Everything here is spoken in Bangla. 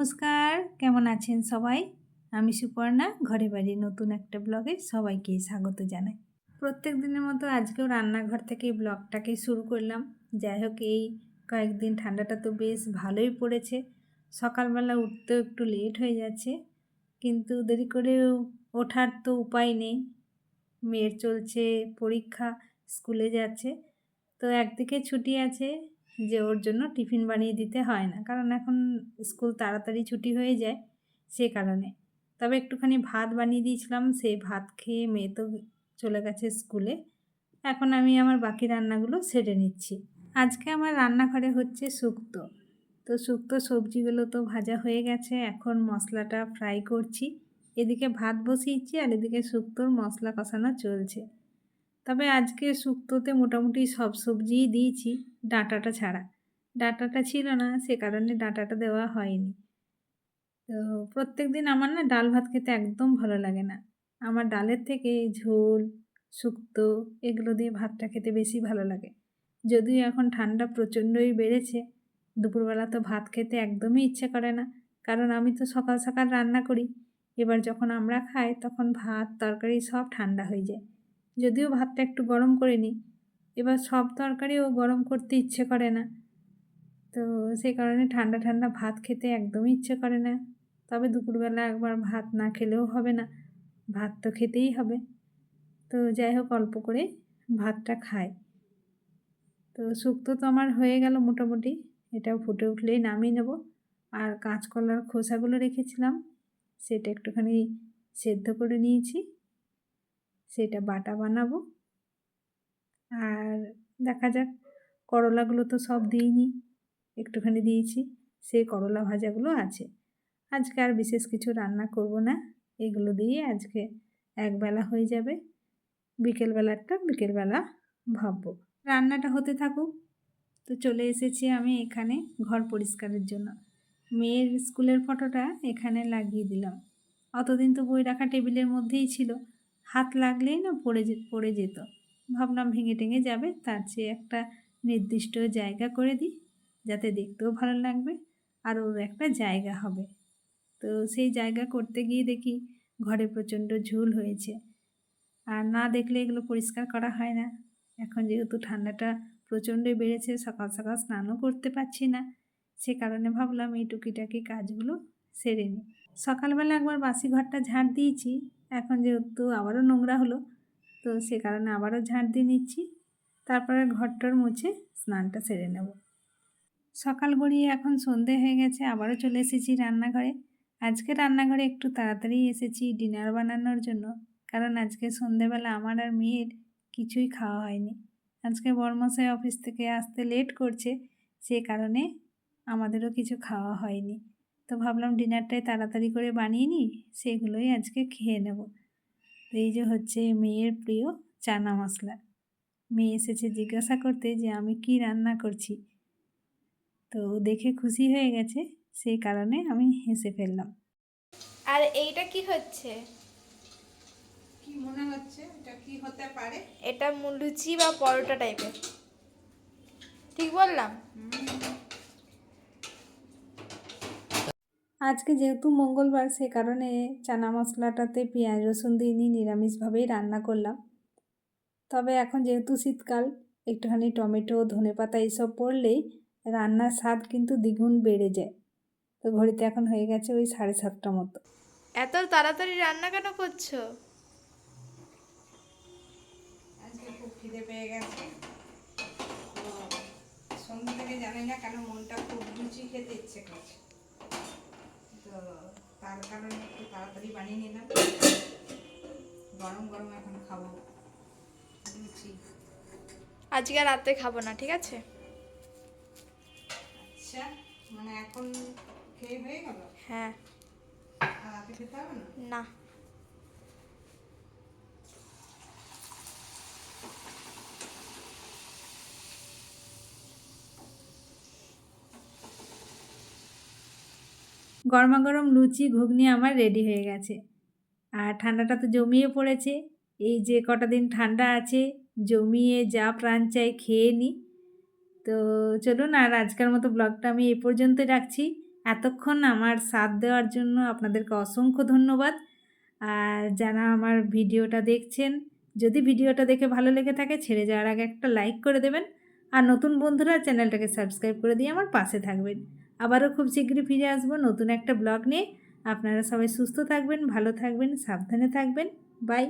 নমস্কার, কেমন আছেন সবাই? আমি সুপর্ণা, ঘরে বাড়ি নতুন একটা ব্লগে সবাইকে স্বাগত জানাই। প্রত্যেক দিনের মতো আজকেও রান্নাঘর থেকে এই ব্লগটাকে শুরু করলাম। যাই হোক, এই কয়েকদিন ঠান্ডাটা তো বেশ ভালোই পড়েছে। সকালবেলা উঠতেও একটু লেট হয়ে যাচ্ছে, কিন্তু দেরি করে ওঠার তো উপায় নেই। মেয়ের চলছে পরীক্ষা, স্কুলে যাচ্ছে, তো একদিকে ছুটি আছে যে ওর জন্য টিফিন বানিয়ে দিতে হয় না। কারণ এখন স্কুল তাড়াতাড়ি ছুটি হয়ে যায় সে কারণে। তবে একটুখানি ভাত বানিয়ে দিয়েছিলাম সেই ভাত খেয়ে মেয়ে তো চলে গেছে স্কুলে। এখন আমি আমার বাকি রান্নাগুলো সেরে নিচ্ছি। আজকে আমার রান্নাঘরে হচ্ছে শুক্তো। তো শুক্তো সবজিগুলো তো ভাজা হয়ে গেছে, এখন মশলাটা ফ্রাই করছি। এদিকে ভাত বসিয়েছি আর এদিকে শুক্তোর মশলা কষানো চলছে। তবে আজকে শুক্তোতে মোটামুটি সব সবজিই দিয়েছি, ডাঁটাটা ছাড়া। ডাঁটাটা ছিল না, সে কারণে ডাঁটাটা দেওয়া হয়নি। তো প্রত্যেক দিন আমার না ডাল ভাত খেতে একদম ভালো লাগে না। আমার ডালের থেকে ঝোল, শুক্তো, এগুলো দিয়ে ভাতটা খেতে বেশি ভালো লাগে। যদিও এখন ঠান্ডা প্রচণ্ডই বেড়েছে, দুপুরবেলা তো ভাত খেতে একদমই ইচ্ছে করে না। কারণ আমি তো সকাল সকাল রান্না করি। এবার যখন আমরা খাই, তখন ভাত, তরকারি সব ঠান্ডা হয়ে যায়। যদিও ভাতটা একটু গরম করে নিই। এবার সব তরকারিও গরম করতে ইচ্ছে করে না। তো সেই কারণে ঠান্ডা ঠান্ডা ভাত খেতে একদমই ইচ্ছে করে না। তবে দুপুরবেলা একবার ভাত না খেলেও হবে না। ভাত তো খেতেই হবে। তো যাই হোক, অল্প করে ভাতটা খাই। তো শুক্তো তো আমার হয়ে গেল মোটামুটি। এটাও ফুটে উঠলেই নামিয়ে নেব। আর কাঁচকলার খোসাগুলো রেখেছিলাম। সেটা একটুখানি সেদ্ধ করে নিয়েছি। সেটা বাটা বানাবো। আর দেখা যাক, করলাগুলো তো সব দিইনি, একটুখানি দিয়েছি, সেই করলা ভাজাগুলো আছে। আজকে আর বিশেষ কিছু রান্না করব না, এগুলো দিয়ে আজকে একবেলা হয়ে যাবে। বিকেলবেলাটা বিকেলবেলা ভাববো। রান্নাটা হতে থাকুক। তো চলে এসেছি আমি এখানে ঘর পরিষ্কারের জন্য। মেয়ের স্কুলের ফটোটা এখানে লাগিয়ে দিলাম। অতদিন তো বই রাখা টেবিলের মধ্যেই ছিল। হাত লাগলেই না পড়ে পড়ে যেত। ভাবলাম ভেঙে টেঙে যাবে, তার চেয়ে একটা নির্দিষ্ট জায়গা করে দিই, যাতে দেখতেও ভালো লাগবে আর ওর একটা জায়গা হবে। তো সেই জায়গা করতে গিয়ে দেখি ঘরে প্রচণ্ড ঝুল হয়েছে। আর না দেখলে এগুলো পরিষ্কার করা হয় না। এখন যেহেতু ঠান্ডাটা প্রচণ্ডই বেড়েছে, সকাল সকাল স্নানও করতে পারছি না। সে কারণে ভাবলাম এই টুকিটাকি কাজগুলো সেরে নিই। সকালবেলা একবার বাসি ঘরটা ঝাড় দিয়েছি এখন যেহেতু আবারও নোংরা হলো, তো সে কারণে আবারও ঝাড় দিয়ে নিচ্ছি। তারপরে ঘরটার মুছে স্নানটা সেরে নেব। সকাল গড়িয়ে এখন সন্ধে হয়ে গেছে, আবারও চলে এসেছি রান্নাঘরে। আজকে রান্নাঘরে একটু তাড়াতাড়ি এসেছি ডিনার বানানোর জন্য, কারণ আজকে সন্ধেবেলা আমার আর মেয়ের কিছুই খাওয়া হয়নি। আজকে বর্মশাই অফিস থেকে আসতে লেট করছে, সে কারণে আমাদেরও কিছু খাওয়া হয়নি। তো ভাবলাম ডিনারটাই তাড়াতাড়ি করে বানিয়ে নিই সেগুলোই আজকে খেয়ে নেব। তো এই যে হচ্ছে মেয়ের প্রিয় চানা মশলা। মেয়ে এসেছে জিজ্ঞাসা করতে যে আমি কি রান্না করছি। তো দেখে খুশি হয়ে গেছে সেই কারণে আমি হেসে ফেললাম। আর এইটা কি হচ্ছে? কি মনে হচ্ছে? এটা কি হতে পারে? এটা লুচি বা পরোটা টাইপের ঠিক বললাম? আজকে যেহেতু মঙ্গলবার সে কারণে চানা মশলাটাতে পেঁয়াজ রসুন দিইনি নিরামিষভাবেই রান্না করলাম। তবে এখন যেহেতু শীতকাল একটুখানি টমেটো ধনেপাতা এইসব পড়লেই রান্নার স্বাদ কিন্তু দ্বিগুণ বেড়ে যায়। তো ঘড়িতে এখন হয়ে গেছে ওই সাড়ে সাতটা মতো। এত তাড়াতাড়ি রান্না কেন করছ? আজকে খুব খিদে পেয়ে গেছে। সন্ধ্যে থেকে জানি না কেন মনটা খুব লুচি খেতে ইচ্ছে করছে। তো তার কারণে একটু তাড়াতাড়ি বানিয়ে নিলাম গরম গরম এখন খাব। লুচি আজকে রাতে খাব না ঠিক আছে? আচ্ছা মানে এখন খেয়ে হয়ে গেল? হ্যাঁ। খেতে হবে না? না। গরমা গরম লুচি ঘুগনি আমার রেডি হয়ে গেছে। আর ঠান্ডাটা তো জমিয়ে পড়েছে। এই যে কটা দিন ঠান্ডা আছে, জমিয়ে যা প্রাণ চাই খেয়ে নিই তো চলুন আর আজকের মতো ব্লগটা আমি এ পর্যন্তই রাখছি। এতক্ষণ আমার সাথ দেওয়ার জন্য আপনাদেরকে অসংখ্য ধন্যবাদ। আর যারা আমার ভিডিওটা দেখছেন, যদি ভিডিওটা দেখে ভালো লেগে থাকে, ছেড়ে যাওয়ার আগে একটা লাইক করে দেবেন। আর নতুন বন্ধুরা চ্যানেলটাকে সাবস্ক্রাইব করে দিয়ে আমার পাশে থাকবেন। আবারও খুব শীঘ্রই ফিরে আসব নতুন একটা ব্লগ নিয়ে। আপনারা সবাই সুস্থ থাকবেন, ভালো থাকবেন, সাবধানে থাকবেন। বাই।